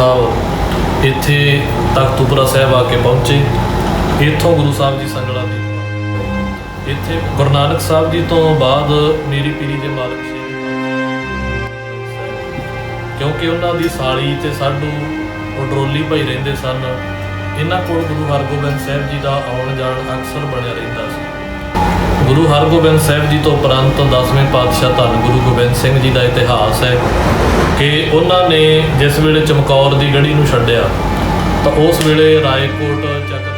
ਸਾਹਿਬ, ਇੱਥੇ ਤਖਤੂਪੁਰਾ ਸਾਹਿਬ ਆ ਕੇ ਪਹੁੰਚੇ। ਇੱਥੋਂ ਗੁਰੂ ਸਾਹਿਬ ਜੀ ਸੰਗਲਾ ਦੀ ਇੱਥੇ ਗੁਰੂ ਨਾਨਕ ਸਾਹਿਬ ਜੀ ਤੋਂ ਬਾਅਦ ਮੇਰੀ ਪੀਰੀ ਦੇ ਮਾਲਕ ਸੀ ਕਿਉਂਕਿ ਉਹਨਾਂ ਦੀ ਸਾਲੀ ਤੇ ਸਾਡੂ ਡਰੋਲੀ ਭਾਈ ਰਹਿੰਦੇ ਸਨ, ਇਹਨਾਂ ਕੋਲ ਗੁਰੂ ਹਰਗੋਬਿੰਦ ਸਾਹਿਬ ਜੀ ਦਾ ਆਉਣ ਜਾਣ ਅਕਸਰ ਬਣਿਆ ਰਹਿੰਦਾ ਸੀ। ਗੁਰੂ ਹਰਗੋਬਿੰਦ ਸਾਹਿਬ ਜੀ ਤੋਂ ਉਪਰੰਤ 10ਵੇਂ ਪਾਤਸ਼ਾਹ ਧੰਨ ਗੁਰੂ ਗੋਬਿੰਦ ਸਿੰਘ ਜੀ ਦਾ ਇਤਿਹਾਸ ਹੈ ਕਿ ਉਹਨਾਂ ਨੇ ਜਿਸ ਵੇਲੇ ਚਮਕੌਰ ਦੀ ਗੜੀ ਨੂੰ ਛੱਡਿਆ, ਤਾਂ ਉਸ ਵੇਲੇ ਰਾਏਕੋਟ ਚੱਕਰ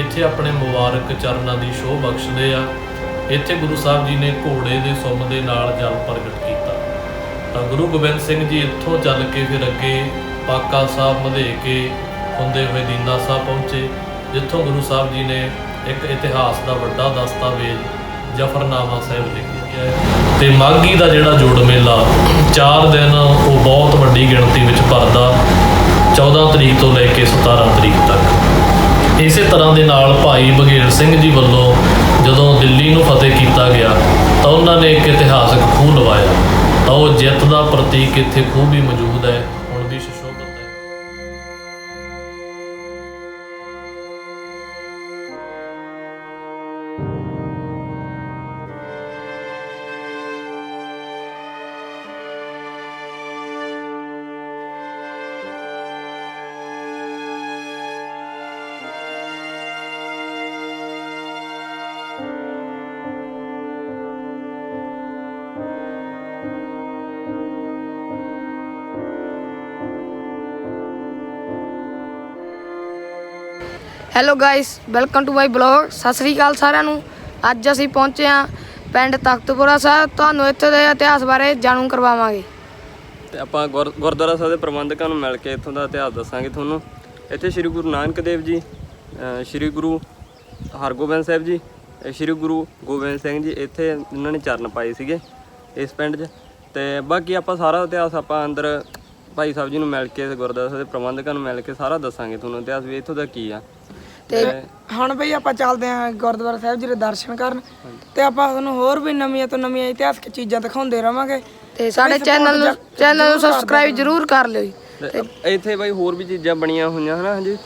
ਇੱਥੇ ਆਪਣੇ ਮੁਬਾਰਕ ਚਰਨਾਂ ਦੀ ਸ਼ੋਭ ਬਖਸ਼ਦੇ ਆ। ਇੱਥੇ ਗੁਰੂ ਸਾਹਿਬ ਜੀ ਨੇ ਘੋੜੇ ਦੇ ਸੁੰਮ ਦੇ ਨਾਲ ਜਲ ਪ੍ਰਗਟ ਕੀਤਾ। ਤਾਂ ਗੁਰੂ ਗੋਬਿੰਦ ਸਿੰਘ ਜੀ ਇੱਥੋਂ ਚੱਲ ਕੇ ਫਿਰ ਅੱਗੇ ਪਾਕਾ ਸਾਹਿਬ ਮਧੇ ਕੇ ਹੁੰਦੇ ਹੋਏ ਦੀਨਾ ਸਾਹਿਬ ਪਹੁੰਚੇ, ਜਿੱਥੋਂ ਗੁਰੂ ਸਾਹਿਬ ਜੀ ਨੇ ਇੱਕ ਇਤਿਹਾਸ ਦਾ ਵੱਡਾ ਦਸਤਾਵੇਜ਼ ਜਫਰਨਾਮਾ ਸਾਹਿਬ ਲਿਖਿਆ ਹੈ। ਤੇ ਮਾਘੀ ਦਾ ਜਿਹੜਾ ਜੋੜ ਮੇਲਾ 4 ਦਿਨ ਉਹ ਬਹੁਤ ਵੱਡੀ ਗਿਣਤੀ ਵਿੱਚ ਭਰਦਾ 14 ਤਰੀਕ ਤੋਂ ਲੈ ਕੇ 17 ਤਰੀਕ ਤੱਕ। ਇਸੇ ਤਰ੍ਹਾਂ ਦੇ ਨਾਲ ਭਾਈ ਬਘੇਲ ਸਿੰਘ ਜੀ ਵੱਲੋਂ ਜਦੋਂ ਦਿੱਲੀ ਨੂੰ ਫਤਿਹ ਕੀਤਾ ਗਿਆ, ਤਾਂ ਉਹਨਾਂ ਨੇ ਇੱਕ ਇਤਿਹਾਸਕ ਖੂਹ ਲਵਾਇਆ। ਤਾਂ ਉਹ ਜਿੱਤ ਦਾ ਪ੍ਰਤੀਕ ਇੱਥੇ ਖੂਹ ਵੀ ਮੌਜੂਦ ਹੈ। Hello guys welcome to my blog ਸਤਿ ਸ੍ਰੀ ਅਕਾਲ ਸਾਰਿਆਂ ਨੂੰ। ਅੱਜ ਅਸੀਂ ਪਹੁੰਚੇ ਹਾਂ ਪਿੰਡ ਤਖਤਪੁਰਾ ਸਾਹਿਬ। ਤੁਹਾਨੂੰ ਇੱਥੇ ਦੇ ਇਤਿਹਾਸ ਬਾਰੇ ਜਾਣੂ ਕਰਵਾਵਾਂਗੇ। ਤੇ ਆਪਾਂ ਗੁਰ- ਗੁਰਦੁਆਰਾ ਸਾਹਿਬ ਦੇ ਪ੍ਰਬੰਧਕਾਂ ਨੂੰ ਮਿਲ ਕੇ ਇੱਥੋਂ ਦਾ ਇਤਿਹਾਸ ਦੱਸਾਂਗੇ ਤੁਹਾਨੂੰ। ਇੱਥੇ ਸ੍ਰੀ ਗੁਰੂ ਨਾਨਕ ਦੇਵ ਜੀ ਅ, ਸ੍ਰੀ ਗੁਰੂ ਹਰਗੋਬਿੰਦ ਸਾਹਿਬ ਜੀ ਇਹ ਸ੍ਰੀ ਗੁਰੂ ਗੋਬਿੰਦ ਸਿੰਘ ਜੀ ਇੱਥੇ ਇਹਨਾਂ ਨੇ ਚਰਨ ਪਾਏ ਸੀਗੇ ਇਸ ਪਿੰਡ 'ਚ। ਤੇ ਬਾਕੀ ਆਪਾਂ ਸਾਰਾ ਇਤਿਹਾਸ ਆਪਾਂ ਅੰਦਰ ਭਾਈ ਸਾਹਿਬ ਜੀ ਨੂੰ ਮਿਲ ਕੇ ਗੁਰਦੁਆਰਾ ਸਾਹਿਬ ਦੇ ਪ੍ਰਬੰਧਕਾਂ ਨੂੰ ਮਿਲ ਕੇ ਸਾਰਾ ਦੱਸਾਂਗੇ ਤੁਹਾਨੂੰ ਇਤਿਹਾਸ ਵੀ ਇੱਥੋਂ ਦਾ ਕੀ ਆ। ਤੇ ਹੁਣ ਬਈ ਆਪਾਂ ਚੱਲਦੇ ਹਾਂ ਗੁਰਦੁਆਰਾ ਸਾਹਿਬ ਜੀ ਦੇ ਦਰਸ਼ਨ ਕਰਨ ਤੇ ਆਪਾਂ ਤੁਹਾਨੂੰ ਹੋਰ ਵੀ ਨਵੀਆਂ ਤੋਂ ਨਵੀਆਂ ਇਤਿਹਾਸਕ ਚੀਜ਼ਾਂ ਦਿਖਾਉਂਦੇ ਰਵਾਂਗੇ। ਤੇ ਸਾਡੇ ਚੈਨਲ ਨੂੰ ਚੈਨਲ ਨੂੰ ਸਬਸਕ੍ਰਾਈਬ ਜਰੂਰ ਕਰ ਲਿਓ ਇੱਥੇ ਬਾਈ ਹੋਰ ਵੀ ਚੀਜ਼ਾਂ ਬਣੀਆਂ ਹੋਈਆਂ ਹਨਾ ਹਾਂਜੀ।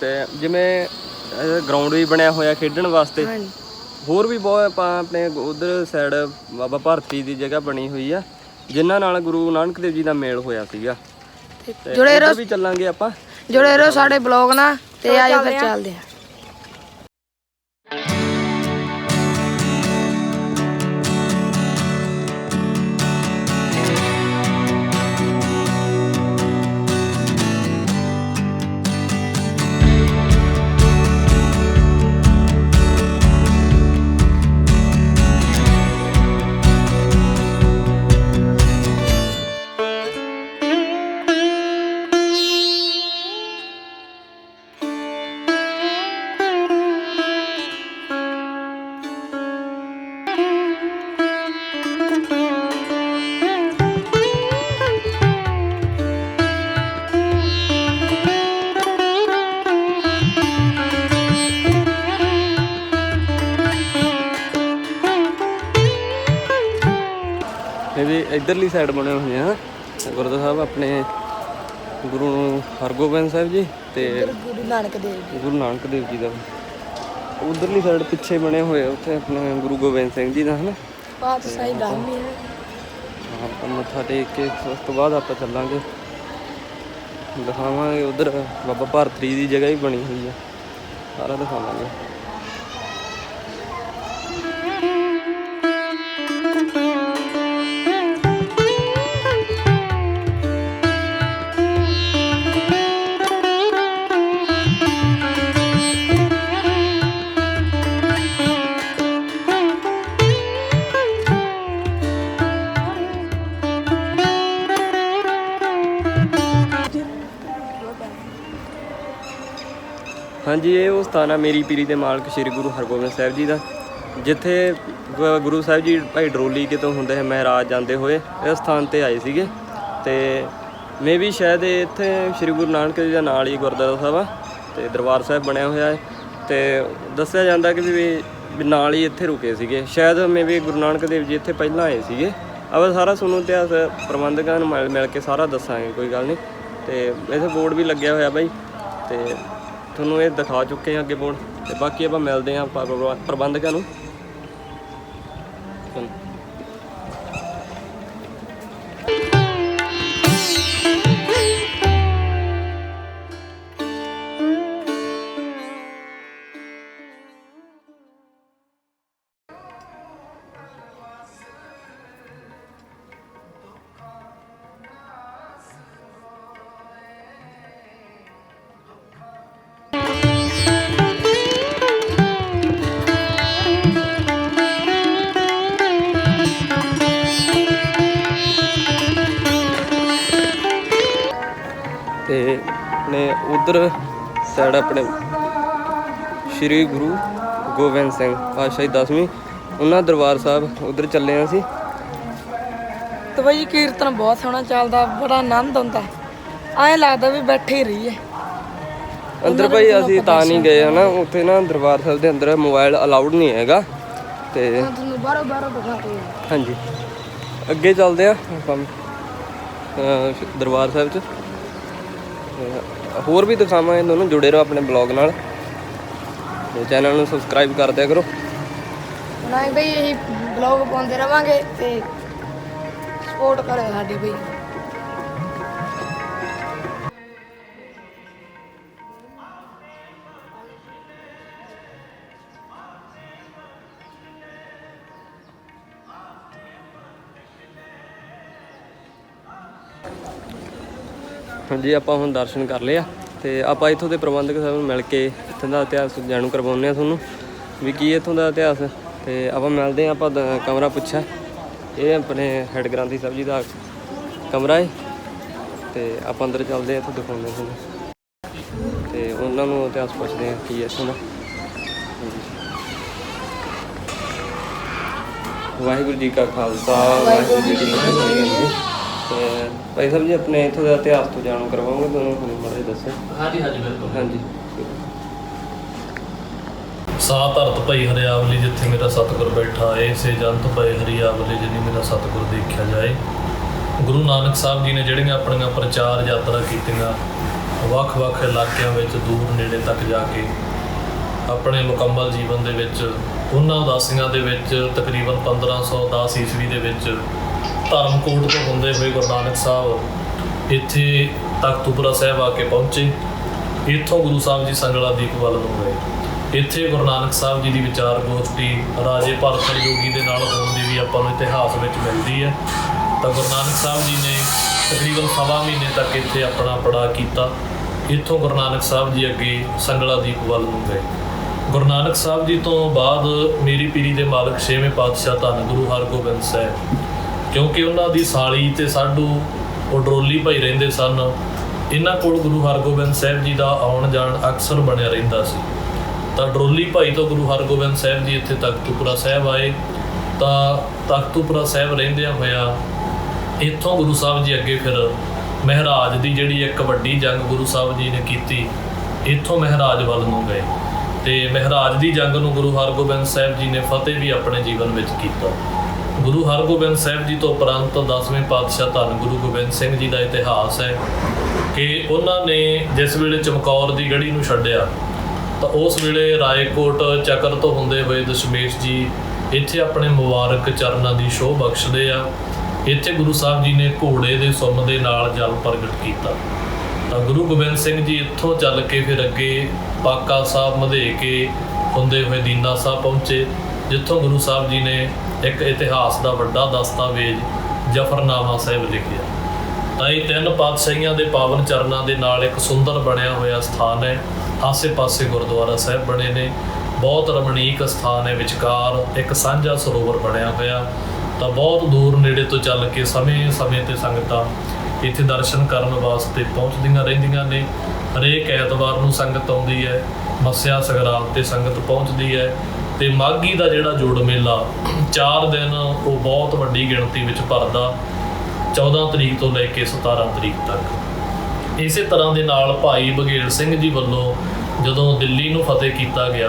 ਤੇ ਜਿਵੇਂ ਗਰਾਊਂਡ ਵੀ ਬਣਿਆ ਹੋਇਆ ਖੇਡਣ ਵਾਸਤੇ। ਹਾਂਜੀ। ਹੋਰ ਵੀ ਬਹੁਤ ਆਪਾਂ ਆਪਣੇ ਉਧਰ ਸਾਈਡ ਬਾਬਾ ਭਾਰਤੀ ਦੀ ਜਗ੍ਹਾ ਬਣੀ ਹੋਈ ਆ ਜਿਨ੍ਹਾਂ ਨਾਲ ਗੁਰੂ ਨਾਨਕ ਦੇਵ ਜੀ ਦਾ ਮੇਲ ਹੋਇਆ ਸੀਗਾ। ਤੇ ਜੁੜੇ ਉੱਧਰ ਵੀ ਚੱਲਾਂਗੇ ਆਪਾਂ। ਜੁੜੇ ਰਹੋ ਸਾਡੇ ਬਲੌਗ ਨਾਲ ਤੇ ਆਜੋ ਫਿਰ ਚੱਲਦੇ ਹਾਂ। ਇਧਰਲੀ ਸਾਈਡ ਬਣੇ ਹੋਏ ਆ। ਗੁਰਦੁਆਰਾ ਸਾਹਿਬ ਆਪਣੇ ਗੁਰੂ ਹਰਗੋਬਿੰਦ ਸਾਹਿਬ ਜੀ ਤੇ ਗੁਰੂ ਨਾਨਕ ਦੇਵ ਗੁਰੂ ਨਾਨਕ ਦੇਵ ਜੀ ਦਾ। ਉਧਰਲੀ ਸਾਈਡ ਪਿੱਛੇ ਬਣੇ ਹੋਏ ਆ, ਉੱਥੇ ਆਪਣੇ ਗੁਰੂ ਗੋਬਿੰਦ ਸਿੰਘ ਜੀ ਦਾ ਹਨਾ? ਬਾਤ ਸਹੀ ਗਾਮੀ ਹੈ ਹਾਂ, ਆਪਾਂ ਮੱਥਾ ਟੇਕ ਕੇ ਉਸ ਤੋਂ ਬਾਅਦ ਆਪਾਂ ਚੱਲਾਂਗੇ। ਦਿਖਾਵਾਂਗੇ ਉਧਰ ਬਾਬਾ ਭਾਰਤਰੀ ਦੀ ਜਗ੍ਹਾ ਹੀ ਬਣੀ ਹੋਈ ਆ। ਸਾਰਾ ਦਿਖਾਵਾਂਗੇ। ਹਾਂਜੀ, ਇਹ ਉਹ ਸਥਾਨ ਆ ਮੇਰੀ ਪੀਰੀ ਦੇ ਮਾਲਕ ਸ੍ਰੀ ਗੁਰੂ ਹਰਗੋਬਿੰਦ ਸਾਹਿਬ ਜੀ ਦਾ, ਜਿੱਥੇ ਗ- ਗੁਰੂ ਸਾਹਿਬ ਜੀ ਭਾਈ ਡਰੋਲੀ ਕਿਤੋਂ ਹੁੰਦੇ ਹੈ ਮਹਾਰਾਜ ਜਾਂਦੇ ਹੋਏ ਇਸ ਸਥਾਨ ਤੇ ਆਏ ਸੀਗੇ ਤੇ ਮੇ ਵੀ ਸ਼ਾਇਦ ਇਹ ਇੱਥੇ ਸ੍ਰੀ ਗੁਰੂ ਨਾਨਕ ਦੇਵ ਜੀ ਦਾ ਨਾਲ ਹੀ ਗੁਰਦੁਆਰਾ ਸਾਹਿਬ ਆ ਤੇ ਦਰਬਾਰ ਸਾਹਿਬ ਬਣਿਆ ਹੋਇਆ ਹੈ ਤੇ ਦੱਸਿਆ ਜਾਂਦਾ ਕਿ ਵੀ ਨਾਲ ਹੀ ਇੱਥੇ ਰੁਕੇ ਸੀਗੇ। ਸ਼ਾਇਦ ਮੇ ਵੀ ਗੁਰੂ ਨਾਨਕ ਦੇਵ ਜੀ ਇੱਥੇ ਪਹਿਲਾਂ ਆਏ ਸੀਗੇ। ਆਪਾਂ ਸਾਰਾ ਤੁਹਾਨੂੰ ਇਤਿਹਾਸ, ਪ੍ਰਬੰਧਕਾਂ ਨੂੰ ਮਿਲ ਮਿਲ ਕੇ ਸਾਰਾ ਦੱਸਾਂਗੇ, ਕੋਈ ਗੱਲ ਨਹੀਂ। ਤੇ ਇੱਥੇ ਬੋਰਡ ਵੀ ਲੱਗਿਆ ਹੋਇਆ ਬਾਈ। ਤੇ ਤੁਹਾਨੂੰ ਇਹ ਦਿਖਾ ਚੁੱਕੇ ਹਾਂ ਅੱਗੇ ਬੋਰਡ। ਤੇ ਬਾਕੀ ਆਪਾਂ ਮਿਲਦੇ ਹਾਂ ਪ੍ਰਬੰਧਕਾਂ ਨੂੰ। ਆਪਣੇ ਸ੍ਰੀ ਗੁਰੂ ਗੋਬਿੰਦ ਸਿੰਘ ਪਾਤਸ਼ਾਹੀ 10ਵੀਂ ਉਹਨਾਂ ਦਰਬਾਰ ਸਾਹਿਬ ਉਧਰ ਚੱਲੇ ਹਾਂ ਅਸੀਂ। ਤੇ ਬਾਈ ਕੀਰਤਨ ਬਹੁਤ ਸੋਹਣਾ ਚੱਲਦਾ ਬੜਾ ਆਨੰਦ ਆਉਂਦਾ ਐਂ ਲੱਗਦਾ ਵੀ ਬੈਠੇ ਹੀ ਰਹੀਏ। ਅੰਦਰ ਭਾਈ ਅਸੀਂ ਤਾਂ ਨਹੀਂ ਗਏ ਹਨਾ ਉੱਥੇ ਨਾ ਦਰਬਾਰ ਸਾਹਿਬ ਦੇ ਅੰਦਰ ਮੋਬਾਈਲ ਅਲਾਉਡ ਨਹੀਂ ਹੈਗਾ ਤੇ ਤੁਹਾਨੂੰ ਬਾਹਰੋਂ ਬਾਹਰੋਂ ਦਿਖਾਤੇ ਹਾਂਜੀ। ਅੱਗੇ ਚੱਲਦੇ ਆ ਆਪਾਂ ਸ਼- ਦਰਬਾਰ ਸਾਹਿਬ ਚ। ਹੋਰ ਵੀ ਦਿਖਾਵਾਂਗੇ ਤੁਹਾਨੂੰ, ਜੁੜੇ ਰਹੋ ਆਪਣੇ ਬਲੌਗ ਨਾਲ। ਤੇ ਚੈਨਲ ਨੂੰ ਸਬਸਕ੍ਰਾਈਬ ਕਰ ਦਿਆ ਕਰੋ। ਬਣਾਏ ਬਈ, ਇਹੀ ਬਲੌਗ ਪਾਉਂਦੇ ਰਵਾਂਗੇ ਤੇ ਸਪੋਰਟ ਕਰਿਓ ਸਾਡੀ ਬਈ। ਹਾਂਜੀ, ਆਪਾਂ ਹੁਣ ਦਰਸ਼ਨ ਕਰ ਲਿਆ ਆ ਤੇ ਆਪਾਂ ਇੱਥੋਂ ਦੇ ਪ੍ਰਬੰਧਕ ਸਾਹਿਬ ਨੂੰ ਮਿਲ ਕੇ ਇੱਥੋਂ ਦਾ ਇਤਿਹਾਸ ਜਾਣੂ ਕਰਵਾਉਂਦੇ ਆ ਤੁਹਾਨੂੰ ਵੀ ਕੀ ਇੱਥੋਂ ਦਾ ਇਤਿਹਾਸ ਤੇ ਆਪਾਂ ਮਿਲਦੇ ਆ, ਆਪਾਂ ਕਮਰਾ ਪੁੱਛਿਆ। ਇਹ ਆਪਣੇ ਹੈਡ ਗ੍ਰੰਥੀ ਸਾਹਿਬ ਜੀ ਦਾ ਕਮਰਾ ਹੈ ਤੇ ਆਪਾਂ ਅੰਦਰ ਚੱਲਦੇ ਆ, ਇੱਥੋਂ ਦਿਖਾਉਂਦੇ ਆ ਤੁਹਾਨੂੰ। ਤੇ ਉਹਨਾਂ ਨੂੰ ਇਤਿਹਾਸ ਪੁੱਛਦੇ ਆ ਕੀ ਹੈ ਇੱਥੋਂ ਦਾ। ਵਾਹਿਗੁਰੂ ਜੀ ਕਾ ਖਾਲਸਾ, ਵਾਹਿਗੁਰੂ ਜੀ ਕੀ ਫਤਿਹ। ਤੇ ਭਾਈ ਸਾਹਿਬ ਜੀ ਆਪਣੇ ਇੱਥੋਂ ਦਾ ਇਤਿਹਾਸ ਤੋਂ ਜਾਣੂ ਕਰਵਾਉਂਗੇ ਤੁਹਾਨੂੰ ਹੁਣ ਮਾੜੇ ਦੱਸੋ। ਹਾਂਜੀ ਹਾਂਜੀ ਬਿਲਕੁਲ। ਹਾਂਜੀ। ਸਾ ਧਰਤ ਭਈ ਹਰਿਆਵਲੀ ਜਿੱਥੇ ਮੇਰਾ ਸਤਿਗੁਰ ਬੈਠਾ ਏ ਸੇ ਜੰਤ ਭਏ ਹਰਿਆਵਲੀ ਜਿਨੀ ਮੇਰਾ ਸਤਿਗੁਰ ਦੇਖਿਆ ਜਾਏ। ਗੁਰੂ ਨਾਨਕ ਸਾਹਿਬ ਜੀ ਨੇ ਜਿਹੜੀਆਂ ਆਪਣੀਆਂ ਪ੍ਰਚਾਰ ਯਾਤਰਾ ਕੀਤੀਆਂ ਵੱਖ-ਵੱਖ ਇਲਾਕਿਆਂ ਵਿੱਚ ਦੂਰ ਨੇੜੇ ਤੱਕ ਜਾ ਕੇ ਆਪਣੇ ਮੁਕੰਮਲ ਜੀਵਨ ਦੇ ਵਿੱਚ ਉਹਨਾਂ ਉਦਾਸੀਆਂ ਦੇ ਵਿੱਚ ਤਕਰੀਬਨ 1510 ਈਸਵੀ ਦੇ ਵਿੱਚ ਧਰਮਕੋਟ ਤੋਂ ਹੁੰਦੇ ਹੋਏ ਗੁਰੂ ਨਾਨਕ ਸਾਹਿਬ ਇੱਥੇ ਤਖਤੂਪੁਰਾ ਸਾਹਿਬ ਆ ਕੇ ਪਹੁੰਚੇ। ਇੱਥੋਂ ਗੁਰੂ ਸਾਹਿਬ ਜੀ ਸੰਗਲਾ ਦੀਪ ਵੱਲ ਨੂੰ ਗਏ। ਇੱਥੇ ਗੁਰੂ ਨਾਨਕ ਸਾਹਿਬ ਜੀ ਦੀ ਵਿਚਾਰ ਗੋਸ਼ਟੀ ਰਾਜੇ ਭਰਤਰ ਜੋਗੀ ਦੇ ਨਾਲ ਹੋਣ ਦੀ ਵੀ ਆਪਾਂ ਨੂੰ ਇਤਿਹਾਸ ਵਿੱਚ ਮਿਲਦੀ ਹੈ। ਤਾਂ ਗੁਰੂ ਨਾਨਕ ਸਾਹਿਬ ਜੀ ਨੇ ਤਕਰੀਬਨ ਸਵਾ ਮਹੀਨੇ ਤੱਕ ਇੱਥੇ ਆਪਣਾ ਪੜਾ ਕੀਤਾ। ਇੱਥੋਂ ਗੁਰੂ ਨਾਨਕ ਸਾਹਿਬ ਜੀ ਅੱਗੇ ਸੰਗਲਾ ਦੀਪ ਵੱਲ ਨੂੰ ਗਏ। ਗੁਰੂ ਨਾਨਕ ਸਾਹਿਬ ਜੀ ਤੋਂ ਬਾਅਦ ਮੇਰੀ ਪੀਰੀ ਦੇ ਮਾਲਕ ਛੇਵੇਂ ਪਾਤਸ਼ਾਹ ਧੰਨ ਗੁਰੂ ਹਰਗੋਬਿੰਦ ਸਾਹਿਬ ਕਿਉਂਕਿ ਉਹਨਾਂ ਦੀ ਸਾਲੀ ਤੇ ਸਾਡੂ ਉਹ ਡਰੋਲੀ ਭਾਈ ਰਹਿੰਦੇ ਸਨ। ਇਹਨਾਂ ਕੋਲ ਗੁਰੂ ਹਰਗੋਬਿੰਦ ਸਾਹਿਬ ਜੀ ਦਾ ਆਉਣ ਜਾਣ ਅਕਸਰ ਬਣਿਆ ਰਹਿੰਦਾ ਸੀ। ਤਾਂ ਡਰੋਲੀ ਭਾਈ ਤੋਂ ਗੁਰੂ ਹਰਗੋਬਿੰਦ ਸਾਹਿਬ ਜੀ ਇੱਥੇ ਤਖਤੂਪੁਰਾ ਸਾਹਿਬ ਆਏ। ਤਾਂ ਤਖਤੂਪੁਰਾ ਸਾਹਿਬ ਰਹਿੰਦਿਆਂ ਹੋਇਆ ਇੱਥੋਂ ਗੁਰੂ ਸਾਹਿਬ ਜੀ ਅੱਗੇ ਫਿਰ ਮਹਾਰਾਜ ਦੀ ਜਿਹੜੀ ਇੱਕ ਵੱਡੀ ਜੰਗ ਗੁਰੂ ਸਾਹਿਬ ਜੀ ਨੇ ਕੀਤੀ, ਇੱਥੋਂ ਮਹਾਰਾਜ ਵੱਲ ਨੂੰ ਗਏ। ਤੇ ਮਹਾਰਾਜ ਦੀ ਜੰਗ ਨੂੰ ਗੁਰੂ ਹਰਗੋਬਿੰਦ ਸਾਹਿਬ ਜੀ ਨੇ ਫਤਿਹ ਵੀ ਆਪਣੇ ਜੀਵਨ ਵਿੱਚ ਕੀਤਾ। ਗੁਰੂ ਹਰਗੋਬਿੰਦ ਸਾਹਿਬ ਜੀ ਤੋਂ ਉਪਰੰਤ 10ਵੇਂ ਪਾਤਸ਼ਾਹ ਧੰਨ ਗੁਰੂ ਗੋਬਿੰਦ ਸਿੰਘ ਜੀ ਦਾ ਇਤਿਹਾਸ ਹੈ ਕਿ ਉਹਨਾਂ ਨੇ ਜਿਸ ਵੇਲੇ ਚਮਕੌਰ ਦੀ ਗੜੀ ਨੂੰ ਛੱਡਿਆ, ਤਾਂ ਉਸ ਵੇਲੇ ਰਾਏਕੋਟ ਚੱਕਰ ਤੋਂ ਹੁੰਦੇ ਹੋਏ ਦਸ਼ਮੇਸ਼ ਜੀ ਇੱਥੇ ਆਪਣੇ ਮੁਬਾਰਕ ਚਰਨਾਂ ਦੀ ਸ਼ੋਅ ਬਖਸ਼ਦੇ ਆ। ਇੱਥੇ ਗੁਰੂ ਸਾਹਿਬ ਜੀ ਨੇ ਘੋੜੇ ਦੇ ਸੁੰਨ ਦੇ ਨਾਲ ਜਲ ਪ੍ਰਗਟ ਕੀਤਾ। ਤਾਂ ਗੁਰੂ ਗੋਬਿੰਦ ਸਿੰਘ ਜੀ ਇੱਥੋਂ ਚੱਲ ਕੇ ਫਿਰ ਅੱਗੇ ਪਾਕਾ ਸਾਹਿਬ ਮਧੇ ਕੇ ਹੁੰਦੇ ਹੋਏ ਦੀਨਾ ਸਾਹਿਬ ਪਹੁੰਚੇ, ਜਿੱਥੋਂ ਗੁਰੂ ਸਾਹਿਬ ਜੀ ਨੇ ਇੱਕ ਇਤਿਹਾਸ ਦਾ ਵੱਡਾ ਦਸਤਾਵੇਜ਼ ਜਫਰਨਾਮਾ ਸਾਹਿਬ ਲਿਖਿਆ। ਤਾਂ ਇਹ ਤਿੰਨ ਪਾਤਸ਼ਾਹੀਆਂ ਦੇ ਪਾਵਨ ਚਰਨਾਂ ਦੇ ਨਾਲ ਇੱਕ ਸੁੰਦਰ ਬਣਿਆ ਹੋਇਆ ਸਥਾਨ ਹੈ। ਆਸੇ-ਪਾਸੇ ਗੁਰਦੁਆਰਾ ਸਾਹਿਬ ਬਣੇ ਨੇ। ਬਹੁਤ ਰਮਣੀਕ ਸਥਾਨ ਹੈ। ਵਿਚਕਾਰ ਇੱਕ ਸਾਂਝਾ ਸਰੋਵਰ ਬਣਿਆ ਹੋਇਆ। ਤਾਂ ਬਹੁਤ ਦੂਰ ਨੇੜੇ ਤੋਂ ਚੱਲ ਕੇ ਸਮੇਂ-ਸਮੇਂ ਤੇ ਸੰਗਤਾਂ ਇੱਥੇ ਦਰਸ਼ਨ ਕਰਨ ਵਾਸਤੇ ਪਹੁੰਚਦੀਆਂ ਰਹਿੰਦੀਆਂ ਨੇ। ਹਰੇਕ ਐਤਵਾਰ ਨੂੰ ਸੰਗਤ ਆਉਂਦੀ ਹੈ। ਮੱਸਿਆ ਸੰਗਰਾਂਦ ਤੇ ਸੰਗਤ ਪਹੁੰਚਦੀ ਹੈ। ਤੇ ਮਾਘੀ ਦਾ ਜਿਹੜਾ ਜੋੜ ਮੇਲਾ 4 ਦਿਨ ਉਹ ਬਹੁਤ ਵੱਡੀ ਗਿਣਤੀ ਵਿੱਚ ਭਰਦਾ 14 ਤਰੀਕ ਤੋਂ ਲੈ ਕੇ 17 ਤਰੀਕ ਤੱਕ। ਇਸੇ ਤਰ੍ਹਾਂ ਦੇ ਨਾਲ ਭਾਈ ਬਘੇਲ ਸਿੰਘ ਜੀ ਵੱਲੋਂ ਜਦੋਂ ਦਿੱਲੀ ਨੂੰ ਫਤਿਹ ਕੀਤਾ ਗਿਆ,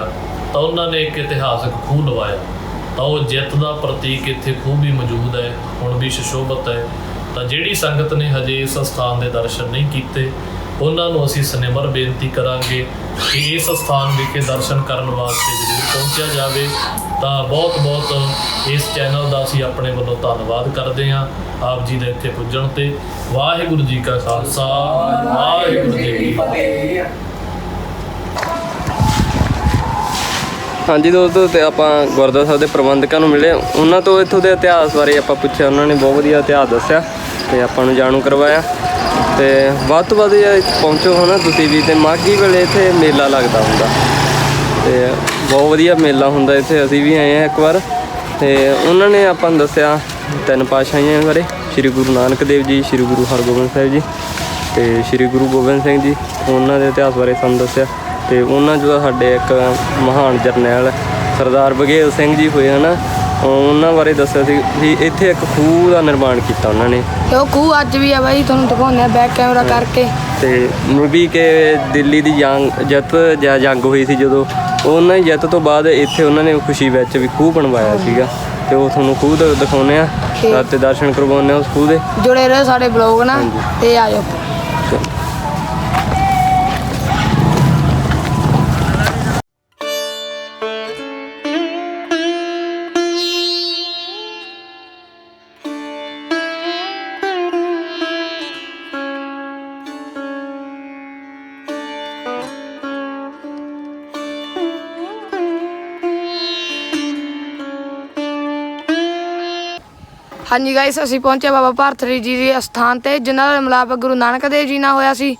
ਤਾਂ ਉਹਨਾਂ ਨੇ ਇੱਕ ਇਤਿਹਾਸਕ ਖੂਹ ਲਵਾਇਆ। ਤਾਂ ਉਹ ਜਿੱਤ ਦਾ ਪ੍ਰਤੀਕ ਇੱਥੇ ਖੂਹ ਵੀ ਮੌਜੂਦ ਹੈ, ਹੁਣ ਵੀ ਸ਼ਸ਼ੋਭਤ ਹੈ। ਤਾਂ ਜਿਹੜੀ ਸੰਗਤ ਨੇ ਹਜੇ ਇਸ ਸਥਾਨ ਦੇ ਦਰਸ਼ਨ ਨਹੀਂ ਕੀਤੇ, ਉਹਨਾਂ ਨੂੰ ਅਸੀਂ ਸਨਿਮਰ ਬੇਨਤੀ ਕਰਾਂਗੇ ਇਸ ਸਥਾਨ ਵਿਖੇ ਦਰਸ਼ਨ ਕਰਨ ਵਾਸਤੇ ਜ਼ਰੂਰ ਪਹੁੰਚਿਆ ਜਾਵੇ, ਤਾਂ ਬਹੁਤ ਬਹੁਤ ਇਸ ਚੈਨਲ ਦਾ ਅਸੀਂ ਆਪਣੇ ਵੱਲੋਂ ਧੰਨਵਾਦ ਕਰਦੇ ਹਾਂ ਆਪ ਜੀ ਦੇ ਇੱਥੇ ਪੁੱਜਣ ਤੇ। ਵਾਹਿਗੁਰੂ ਜੀ ਕਾ ਖਾਲਸਾ, ਵਾਹਿਗੁਰੂ ਜੀ ਕੀ ਫਤਿਹ। ਹਾਂਜੀ ਦੋਸਤੋ, ਤੇ ਆਪਾਂ ਗੁਰਦੁਆਰਾ ਸਾਹਿਬ ਦੇ ਪ੍ਰਬੰਧਕਾਂ ਨੂੰ ਮਿਲੇ ਉਹਨਾਂ ਤੋਂ ਇੱਥੋਂ ਦੇ ਇਤਿਹਾਸ ਬਾਰੇ ਆਪਾਂ ਪੁੱਛਿਆ, ਉਹਨਾਂ ਨੇ ਬਹੁਤ ਵਧੀਆ ਇਤਿਹਾਸ ਦੱਸਿਆ, ਤੇ ਆਪਾਂ ਨੂੰ ਜਾਣੂ ਕਰਵਾਇਆ। ਤੇ ਵੱਧ ਤੋਂ ਵੱਧ ਜੇ ਪਹੁੰਚੋ ਹਨਾ ਤੁਸੀਂ ਵੀ ਤੇ ਮਾਘੀ ਵੇਲੇ ਇੱਥੇ ਮੇਲਾ ਲੱਗਦਾ ਹੁੰਦਾ। ਤੇ ਬਹੁਤ ਵਧੀਆ ਮੇਲਾ ਹੁੰਦਾ ਇੱਥੇ, ਅਸੀਂ ਵੀ ਆਏ ਆ ਇੱਕ ਵਾਰ। ਤੇ ਉਹਨਾਂ ਨੇ ਆਪਾਂ ਨੂੰ ਦੱਸਿਆ ਤਿੰਨ ਪਾਤਸ਼ਾਹੀਆਂ ਬਾਰੇ, ਸ੍ਰੀ ਗੁਰੂ ਨਾਨਕ ਦੇਵ ਜੀ, ਸ੍ਰੀ ਗੁਰੂ ਹਰਗੋਬਿੰਦ ਸਾਹਿਬ ਜੀ ਤੇ ਸ੍ਰੀ ਗੁਰੂ ਗੋਬਿੰਦ ਸਿੰਘ ਜੀ, ਉਹਨਾਂ ਦੇ ਇਤਿਹਾਸ ਬਾਰੇ ਸਾਨੂੰ ਦੱਸਿਆ। ਤੇ ਉਹਨਾਂ ਜੋ ਸਾਡੇ ਇੱਕ ਮਹਾਨ ਜਰਨੈਲ ਸਰਦਾਰ ਬਘੇਲ ਸਿੰਘ ਜੀ ਹੋਏ ਹਨਾ ਉਹਨਾਂ ਬਾਰੇ ਦੱਸਿਆ ਸੀ ਵੀ ਇੱਥੇ ਇੱਕ ਖੂਹ ਦਾ ਨਿਰਮਾਣ ਕੀਤਾ ਉਹਨਾਂ ਨੇ। ਤੇ ਉਹ ਖੂਹ ਅੱਜ ਵੀ ਆ ਬਾਈ ਤੁਹਾਨੂੰ ਦਿਖਾਉਂਦੇ ਆ ਬੈਕ ਕੈਮਰਾ ਕਰਕੇ। ਤੇ ਵੀ ਕਿ ਦਿੱਲੀ ਦੀ ਜੰਗ ਜਿੱਤ ਜਾਂ ਜੰਗ ਹੋਈ ਸੀ ਜਦੋਂ ਉਹਨਾਂ ਦੀ ਜਿੱਤ ਤੋਂ ਬਾਅਦ ਇੱਥੇ ਉਹਨਾਂ ਨੇ ਖੁਸ਼ੀ ਵਿੱਚ ਵੀ ਖੂਹ ਬਣਵਾਇਆ ਸੀਗਾ। ਤੇ ਉਹ ਤੁਹਾਨੂੰ ਖੂਹ ਦਾ ਦਿਖਾਉਂਦੇ ਆ। ਤੇ ਦਰਸ਼ਨ ਕਰਵਾਉਂਦੇ ਆ ਉਸ ਖੂਹ ਦੇ। ਜੁੜੇ ਰਹੋ ਸਾਡੇ ਬਲੌਗ ਨਾਲ ਤੇ ਆ ਹਾਂਜੀ ਗਾਇਸ ਅਸੀਂ ਪਹੁੰਚੇ ਬਾਬਾ ਭਾਰਤਰੀ ਜੀ ਦੇ ਸਥਾਨ ਤੇ ਜਿਨ੍ਹਾਂ ਦਾ ਮਿਲਾਪ ਗੁਰੂ ਨਾਨਕ ਦੇਵ ਜੀ ਨਾਲ ਹੋਇਆ ਸੀ।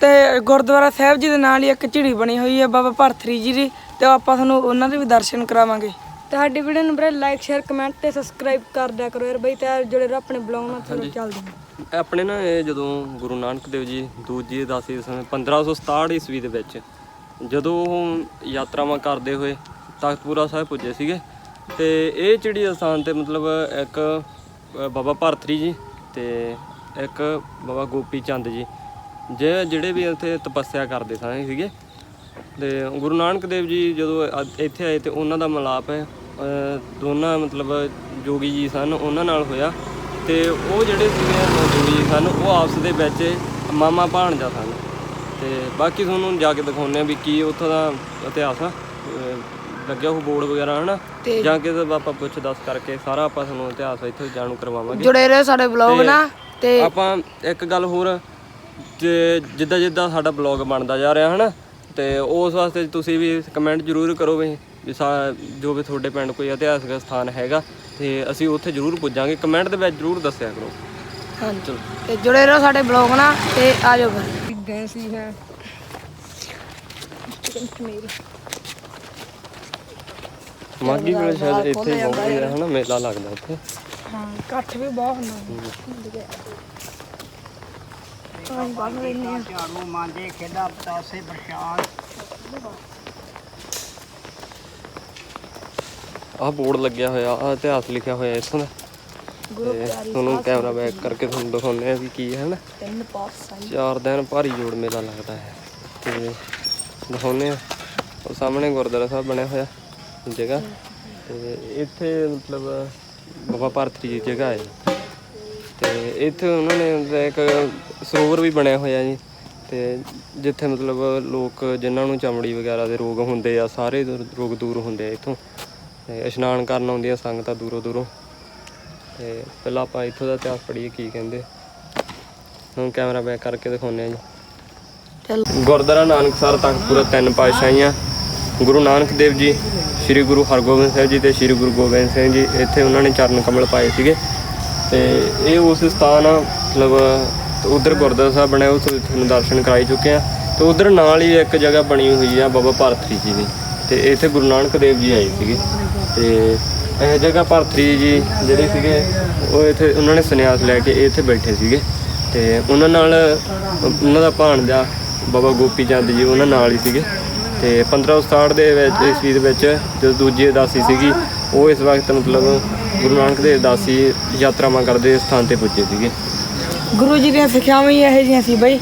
ਤੇ ਗੁਰਦੁਆਰਾ ਸਾਹਿਬ ਜੀ ਦੇ ਨਾਲ ਹੀ ਇੱਕ ਝਿੜੀ ਬਣੀ ਹੋਈ ਹੈ ਬਾਬਾ ਭਰਥਰੀ ਜੀ ਦੀ ਤੇ ਆਪਾਂ ਤੁਹਾਨੂੰ ਉਹਨਾਂ ਦੇ ਵੀ ਦਰਸ਼ਨ ਕਰਾਵਾਂਗੇ। ਤੇ ਸਾਡੀ ਵੀਡੀਓ ਨੂੰ ਬਰੇ ਲਾਈਕ ਸ਼ੇਅਰ ਕਮੈਂਟ ਤੇ ਸਬਸਕ੍ਰਾਈਬ ਕਰ ਦਿਆ ਕਰੋ ਯਾਰ ਬਈ ਤੇ ਜੁੜੇ ਰਹੋ ਆਪਣੇ ਬਲੌਗ ਨਾਲ ਚਲੋ ਚੱਲਦੇ ਹਾਂ ਆਪਣੇ ਨਾ ਇਹ ਜਦੋਂ ਗੁਰੂ ਨਾਨਕ ਦੇਵ ਜੀ ਦੂਜੀ ਦਾਸੀ ਸਮੇਂ 1567 ਈਸਵੀ ਦੇ ਵਿੱਚ ਜਦੋਂ ਉਹ ਯਾਤਰਾਵਾਂ ਕਰਦੇ ਹੋਏ ਤਖਤਪੂਰਾ ਸਾਹਿਬ ਪੁੱਜੇ ਸੀਗੇ ਤੇ ਇਹ ਚਿੜੀ ਦਾ ਸਥਾਨ ਤੇ ਮਤਲਬ ਇੱਕ ਬਾਬਾ ਭਰਤਰੀ ਜੀ ਤੇ ਇੱਕ ਬਾਬਾ ਗੋਪੀ ਚੰਦ ਜੀ। ਜੇ ਜਿਹੜੇ ਵੀ ਇੱਥੇ ਤਪੱਸਿਆ ਕਰਦੇ ਸਨ ਸੀਗੇ। ਤੇ ਗੁਰੂ ਨਾਨਕ ਦੇਵ ਜੀ ਜਦੋਂ ਇੱਥੇ ਆਏ ਤੇ ਉਹਨਾਂ ਦਾ ਮਿਲਾਪ ਹੈ ਦੋਨਾਂ ਮਤਲਬ ਜੋਗੀ ਜੀ ਸਨ, ਉਹਨਾਂ ਨਾਲ ਹੋਇਆ। ਤੇ ਉਹ ਜਿਹੜੇ ਸੀਗੇ ਜੋਗੀ ਜੀ ਸਨ, ਉਹ ਆਪਸ ਦੇ ਵਿੱਚ ਮਾਮਾ ਭਾਣਜਾ ਸਨ। ਤੇ ਬਾਕੀ ਤੁਹਾਨੂੰ ਜਾ ਕੇ ਦਿਖਾਉਂਦੇ ਆ ਵੀ ਕੀ ਉੱਥੋਂ ਦਾ ਇਤਿਹਾਸ ਆ। ਲੱਗਿਆ ਉਹ ਬੋਰਡ ਵਗੈਰਾ ਹਨਾ? ਤੇ- ਜਾਂ ਕੇ ਤਾਂ ਆਪਾਂ ਪੁੱਛ ਦੱਸ ਕਰਕੇ ਸਾਰਾ ਆਪਾਂ ਤੁਹਾਨੂੰ ਇਤਿਹਾਸ ਇੱਥੇ ਜਾਣੂ ਕਰਵਾਵਾਂਗੇ। ਜੁੜੇ ਰਹੋ ਸਾਡੇ ਬਲੌਗ ਤੇ ਨਾਲ ਤੇ ਆਪਾਂ ਇੱਕ ਗੱਲ ਹੋਰ ਤੇ ਜਿੱਦਾਂ ਜਿੱਦਾਂ ਸਾਡਾ ਬਲੌਗ ਬਣਦਾ ਜਾ ਰਿਹਾ ਹਨਾ? ਤੇ ਉਸ ਵਾਸਤੇ ਤੁਸੀਂ ਵੀ ਕਮੈਂਟ ਜ਼ਰੂਰ ਕਰੋ ਵੀ ਵੀ ਸਾ- ਜੋ ਵੀ ਤੁਹਾਡੇ ਪਿੰਡ ਕੋਈ ਇਤਿਹਾਸਕ ਸਥਾਨ ਹੈਗਾ ਤੇ ਅਸੀਂ ਉੱਥੇ ਜ਼ਰੂਰ ਪੁੱਜਾਂਗੇ। ਕਮੈਂਟ ਦੇ ਵਿੱਚ ਜ਼ਰੂਰ ਦੱਸਿਆ ਕਰੋ। ਹਾਂਜੀ। ਤੇ ਜੁੜੇ ਰਹੋ ਸਾਡੇ ਬਲੌਗ ਨਾਲ ਤੇ ਆ ਜਾਓ ਫਿਰ। ਗਏ ਸੀ ਹੈ? ਮਾਗੀ ਵੇਲੇ ਸ਼ਾਇਦ ਇੱਥੇ ਬਹੁਤ ਵਧੀਆ ਹਨਾ ਮੇਲਾ ਲੱਗਦਾ ਇੱਥੇ ਹਾਂ ਇਕੱਠ ਵੀ ਬਹੁਤ ਹੁੰਦਾ। ਝਾੜੂ ਮਾਂਜੇ ਖੇਡਾਂ ਪਤਾਸੇ ਪ੍ਰਸ਼ਾਦ। ਆਹ ਬੋਰਡ ਲੱਗਿਆ ਹੋਇਆ ਆਹ ਇਤਿਹਾਸ ਲਿਖਿਆ ਹੋਇਆ ਇੱਥੋਂ ਦਾ ਤੁਹਾਨੂੰ ਕੈਮਰਾ ਬੈਕ ਕਰਕੇ ਤੁਹਾਨੂੰ ਦਿਖਾਉਂਦੇ ਆ ਵੀ ਕੀ ਹੈ ਹਨਾ ਤਿੰਨ ਪਾਸ ਚਾਰ ਦਿਨ ਭਾਰੀ ਜੋੜ ਮੇਲਾ ਲੱਗਦਾ ਹੈ। ਤੇ ਦਿਖਾਉਂਦੇ ਆ ਉਹ ਸਾਹਮਣੇ ਗੁਰਦੁਆਰਾ ਸਾਹਿਬ ਬਣਿਆ ਹੋਇਆ। ਜਗ੍ਹਾ। ਤੇ ਇੱਥੇ ਮਤਲਬ ਬਾਬਾ ਭਾਰਤੀ ਜੀ ਦੀ ਜਗ੍ਹਾ ਹੈ। ਤੇ ਇੱਥੇ ਉਹਨਾਂ ਨੇ ਇੱਕ ਸਰੋਵਰ ਵੀ ਬਣਿਆ ਹੋਇਆ ਜੀ। ਤੇ ਜਿੱਥੇ ਮਤਲਬ ਲੋਕ ਜਿਨ੍ਹਾਂ ਨੂੰ ਚਮੜੀ ਵਗੈਰਾ ਦੇ ਰੋਗ ਹੁੰਦੇ ਆ ਸਾਰੇ ਰੋਗ ਦੂਰ ਹੁੰਦੇ ਆ ਇੱਥੋਂ। ਤੇ ਇਸ਼ਨਾਨ ਕਰਨ ਆਉਂਦੀਆਂ ਸੰਗਤਾਂ ਦੂਰੋਂ ਦੂਰੋਂ। ਤੇ ਪਹਿਲਾਂ ਆਪਾਂ ਇੱਥੋਂ ਦਾ ਇਤਿਹਾਸ ਪੜ੍ਹੀਏ ਕੀ ਕਹਿੰਦੇ। ਹੁਣ ਕੈਮਰਾ ਬੈਕ ਕਰਕੇ ਦਿਖਾਉਂਦੇ ਆ ਜੀ। ਗੁਰਦੁਆਰਾ ਨਾਨਕਸਰ ਤਖਤਪੁਰਾ ਤਿੰਨ ਪਾਤਸ਼ਾਹੀਆਂ। ਗੁਰੂ ਨਾਨਕ ਦੇਵ ਜੀ ਸ੍ਰੀ ਗੁਰੂ ਹਰਗੋਬਿੰਦ ਸਾਹਿਬ ਜੀ ਤੇ ਸ੍ਰੀ ਗੁਰੂ ਗੋਬਿੰਦ ਸਿੰਘ ਜੀ ਇੱਥੇ ਉਹਨਾਂ ਨੇ ਚਰਨ ਕਮਲ ਪਾਏ ਸੀਗੇ। ਤੇ ਇਹ ਉਸ ਸਥਾਨ ਆ, ਮਤਲਬ ਉਧਰ ਗੁਰਦੁਆਰਾ ਸਾਹਿਬ ਬਣਿਆ ਉਸ ਤੁਹਾਨੂੰ ਦਰਸ਼ਨ ਕਰਾਈ ਚੁੱਕੇ ਆ। ਤੇ ਉਧਰ ਨਾਲ ਹੀ ਇੱਕ ਜਗ੍ਹਾ ਬਣੀ ਹੋਈ ਆ ਬਾਬਾ ਭਾਰਤਰੀ ਜੀ ਦੀ। ਤੇ ਇੱਥੇ ਗੁਰੂ ਨਾਨਕ ਦੇਵ ਜੀ ਆਏ ਸੀਗੇ। ਤੇ ਇਹ ਜਗ੍ਹਾ ਭਾਰਤਰੀ ਜੀ ਜਿਹੜੇ ਸੀਗੇ ਉਹ ਇੱਥੇ ਉਹਨਾਂ ਨੇ ਸੰਨਿਆਸ ਲੈ ਕੇ ਇੱਥੇ ਬੈਠੇ ਸੀਗੇ। ਤੇ ਉਹਨਾਂ ਨਾਲ ਉਹਨਾਂ ਦਾ ਭਾਣਜਾ ਬਾਬਾ ਗੋਪੀ ਚੰਦ ਜੀ ਉਹਨਾਂ ਨਾਲ ਹੀ ਸੀਗੇ। ਤੇ 1567 ਦੇ ਵਿੱਚ ਈਸਵੀ ਦੇ ਵਿੱਚ ਜਦੋਂ ਦੂਜੀ ਉਦਾਸੀ ਸੀਗੀ ਉਹ ਇਸ ਵਕਤ ਮਤਲਬ ਗੁਰੂ ਨਾਨਕ ਦੇਵ ਦਾਸੀ ਯਾਤਰਾਵਾਂ ਕਰਦੇ ਸਥਾਨ ਤੇ ਪੁੱਜੇ ਸੀਗੇ। ਗੁਰੂ ਜੀ ਦੀਆਂ ਸਿੱਖਿਆਵਾਂ ਹੀ ਇਹੋ ਜਿਹੀਆਂ ਸੀ ਬਈ।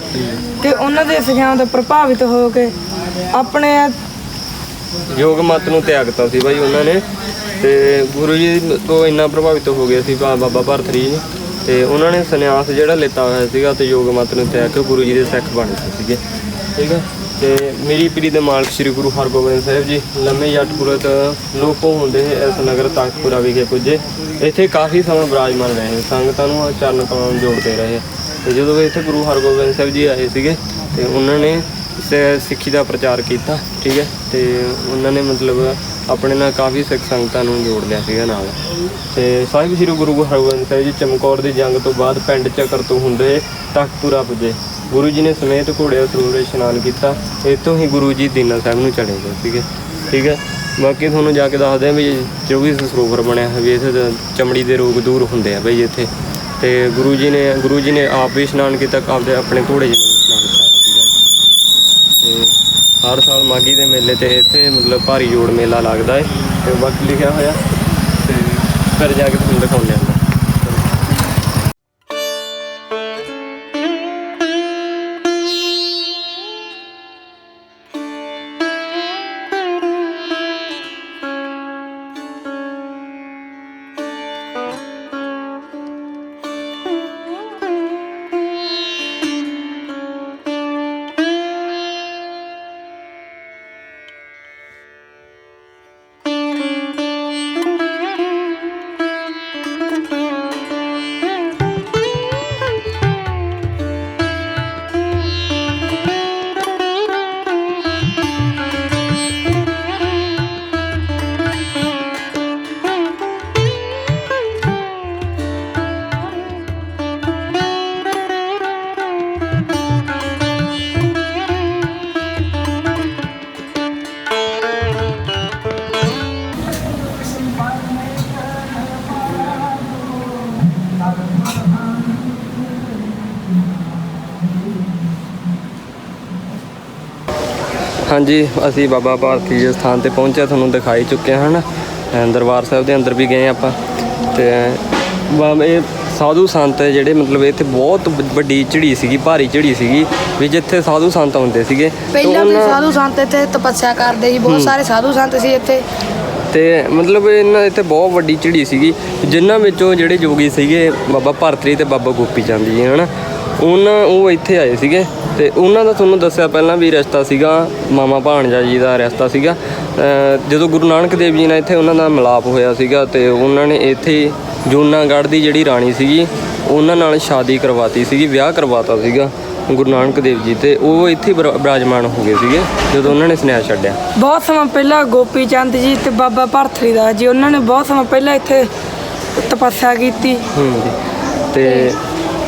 ਕਿ ਉਹਨਾਂ ਦੇ ਸਿੱਖਿਆਵਾਂ ਤੋਂ ਪ੍ਰਭਾਵਿਤ ਹੋ ਕੇ ਆਪਣੇ ਯੋਗ ਮਤ ਨੂੰ ਤਿਆਗਤਾ ਸੀ ਬਾਈ ਉਹਨਾਂ ਨੇ। ਤੇ ਗੁਰੂ ਜੀ ਤੋਂ ਇੰਨਾ ਪ੍ਰਭਾਵਿਤ ਹੋ ਗਏ ਸੀ ਬਾਬਾ ਭਾਰਤਰੀ ਜੀ। ਤੇ ਉਹਨਾਂ ਨੇ ਸੰਨਿਆਸ ਜਿਹੜਾ ਲਿੱਤਾ ਹੋਇਆ ਸੀਗਾ ਤੇ ਯੋਗ ਮਤ ਨੂੰ ਤਿਆਗ ਕੇ ਗੁਰੂ ਜੀ ਦੇ ਸਿੱਖ ਬਣ ਗਏ ਸੀਗੇ। ਠੀਕ ਹੈ ਤੇ ਮੇਰੀ ਪੀੜੀ ਦੇ ਮਾਲਕ ਸ੍ਰੀ ਗੁਰੂ ਹਰਗੋਬਿੰਦ ਸਾਹਿਬ ਜੀ, ਲੰਮੇ ਜੱਟਪੁਰੇ ਤੋਂ ਲੋਪੋ ਹੁੰਦੇ ਇਸ ਨਗਰ ਤਾਕਪੁਰਾ ਵਿਖੇ ਪੁੱਜੇ। ਇੱਥੇ ਕਾਫੀ ਸਮਾਂ ਬਰਾਜਮਾਨ ਰਹੇ ਸੰਗਤਾਂ ਨੂੰ ਚਰਨ ਕਮਲ ਜੋੜਦੇ ਰਹੇ ਤੇ ਜਦੋਂ ਇੱਥੇ ਗੁਰੂ ਹਰਗੋਬਿੰਦ ਸਾਹਿਬ ਜੀ ਆਏ ਸੀਗੇ, ਤੇ ਉਹਨਾਂ ਨੇ ਸ- ਸਿੱਖੀ ਦਾ ਪ੍ਰਚਾਰ ਕੀਤਾ, ਠੀਕ ਹੈ? ਤੇ ਉਹਨਾਂ ਨੇ ਮਤਲਬ ਆਪਣੇ ਨਾਲ ਕਾਫੀ ਸਿੱਖ ਸੰਗਤਾਂ ਨੂੰ ਜੋੜ ਲਿਆ ਸੀਗਾ ਨਾਲ। ਤੇ ਸਾਹਿਬ ਸ੍ਰੀ ਗੁਰੂ ਹਰਗੋਬਿੰਦ ਸਾਹਿਬ ਜੀ ਚਮਕੌਰ ਦੀ ਜੰਗ ਤੋਂ ਬਾਅਦ ਪਿੰਡ ਚੱਕਰ ਤੋਂ ਹੁੰਦੇ ਤਖਤਪੁਰਾ ਪੁੱਜੇ। ਗੁਰੂ ਜੀ ਨੇ ਸਮੇਤ ਘੋੜੇ ਸਰੂਰ ਇਸ਼ਨਾਨ ਕੀਤਾ। ਇੱਥੋਂ ਹੀ ਗੁਰੂ ਜੀ ਦੀਨਾ ਸਾਹਿਬ ਨੂੰ ਚਲੇ ਗਏ ਸੀਗੇ। ਠੀਕ ਹੈ? ਬਾਕੀ ਤੁਹਾਨੂੰ ਜਾ ਕੇ ਦੱਸਦੇ ਆ ਵੀ ਜੋ ਵੀ ਸਰੋਵਰ ਬਣਿਆ ਹੈ, ਵੀ ਇੱਥੇ ਤਾਂ ਚਮੜੀ ਦੇ ਰੋਗ ਦੂਰ ਹੁੰਦੇ ਆ ਬਈ ਇੱਥੇ। ਤੇ ਗੁਰੂ ਜੀ ਨੇ, ਗੁਰੂ ਜੀ ਨੇ ਆਪ ਵੀ ਇਸ਼ਨਾਨ ਕੀਤਾ ਆਪਦੇ ਆਪਣੇ ਘੋੜੇ ਜੀ ਨੂੰ ਇਸ਼ਨਾਨ ਕਰਾਇਆ ਸੀਗਾ ਤੇ ਹਰ ਸਾਲ ਮਾਗੀ ਦੇ ਮੇਲੇ ਤੇ ਇੱਥੇ ਮਤਲਬ ਭਾਰੀ ਜੋੜ ਮੇਲਾ ਲੱਗਦਾ ਹੈ। ਤੇ ਬਾਕੀ ਲਿਖਿਆ ਹੋਇਆ, ਤੇ ਫਿਰ ਜਾ ਕੇ ਤੁਹਾਨੂੰ ਦਿਖਾਉਂਦੇ ਹਾਂ। ਹਾਂਜੀ ਅਸੀਂ ਬਾਬਾ ਭਾਰਤੀ ਜੀ ਸਥਾਨ ਤੇ ਪਹੁੰਚਿਆ ਤੁਹਾਨੂੰ ਦਿਖਾਈ ਚੁੱਕੇ ਹਨਾ? ਦਰਬਾਰ ਸਾਹਿਬ ਦੇ ਅੰਦਰ ਵੀ ਗਏ ਆਪਾਂ। ਤੇ ਇਹ ਸਾਧੂ ਸੰਤ ਜਿਹੜੇ ਮਤਲਬ ਇੱਥੇ ਬਹੁਤ ਵੱਡੀ ਝੜੀ ਸੀਗੀ ਭਾਰੀ ਝੜੀ ਸੀਗੀ ਵੀ ਜਿੱਥੇ ਸਾਧੂ ਸੰਤ ਹੁੰਦੇ ਸੀਗੇ। ਪਹਿਲਾਂ ਵੀ ਸਾਧੂ ਸੰਤ ਇੱਥੇ ਤਪੱਸਿਆ ਕਰਦੇ ਸੀ ਬਹੁਤ ਸਾਰੇ ਸਾਧੂ ਸੰਤ ਸੀ ਇੱਥੇ। ਤੇ ਮਤਲਬ ਇਹਨਾਂ ਇੱਥੇ ਬਹੁਤ ਵੱਡੀ ਝੜੀ ਸੀਗੀ ਜਿਨ੍ਹਾਂ ਵਿੱਚੋਂ ਜਿਹੜੇ ਜੋਗੀ ਸੀਗੇ ਬਾਬਾ ਭਾਰਤਰੀ ਤੇ ਬਾਬਾ ਗੋਪੀ ਚੰਦ ਜੀ ਹਨਾ? ਉਹਨਾਂ ਉਹ ਇੱਥੇ ਆਏ ਸੀਗੇ ਤੇ ਉਹਨਾਂ ਦਾ ਤੁਹਾਨੂੰ ਦੱਸਿਆ ਪਹਿਲਾਂ ਵੀ ਰਿਸ਼ਤਾ ਸੀਗਾ ਮਾਮਾ ਭਾਣਜਾ ਜੀ ਦਾ ਰਿਸ਼ਤਾ ਸੀਗਾ। ਜਦੋਂ ਗੁਰੂ ਨਾਨਕ ਦੇਵ ਜੀ ਨਾਲ ਇੱਥੇ ਉਹਨਾਂ ਦਾ ਮਿਲਾਪ ਹੋਇਆ ਸੀਗਾ ਤੇ ਉਹਨਾਂ ਨੇ ਇੱਥੇ ਜੂਨਾਗੜ੍ਹ ਦੀ ਜਿਹੜੀ ਰਾਣੀ ਸੀਗੀ ਉਹਨਾਂ ਨਾਲ ਸ਼ਾਦੀ ਕਰਵਾਤੀ ਸੀਗੀ ਵਿਆਹ ਕਰਵਾਤਾ ਸੀਗਾ ਗੁਰੂ ਨਾਨਕ ਦੇਵ ਜੀ ਤੇ ਉਹ ਇੱਥੇ ਬਿਰਾ- ਬਿਰਾਜਮਾਨ ਹੋ ਗਏ ਸੀਗੇ ਜਦੋਂ ਉਹਨਾਂ ਨੇ ਸੁਨੇਹਾ ਛੱਡਿਆ। ਬਹੁਤ ਸਮਾਂ ਪਹਿਲਾਂ ਗੋਪੀ ਚੰਦ ਜੀ ਤੇ ਬਾਬਾ ਭਰਤਰੀ ਦਾ ਜੀ ਉਹਨਾਂ ਨੇ ਬਹੁਤ ਸਮਾਂ ਪਹਿਲਾਂ ਇੱਥੇ ਤਪੱਸਿਆ ਕੀਤੀ। ਤੇ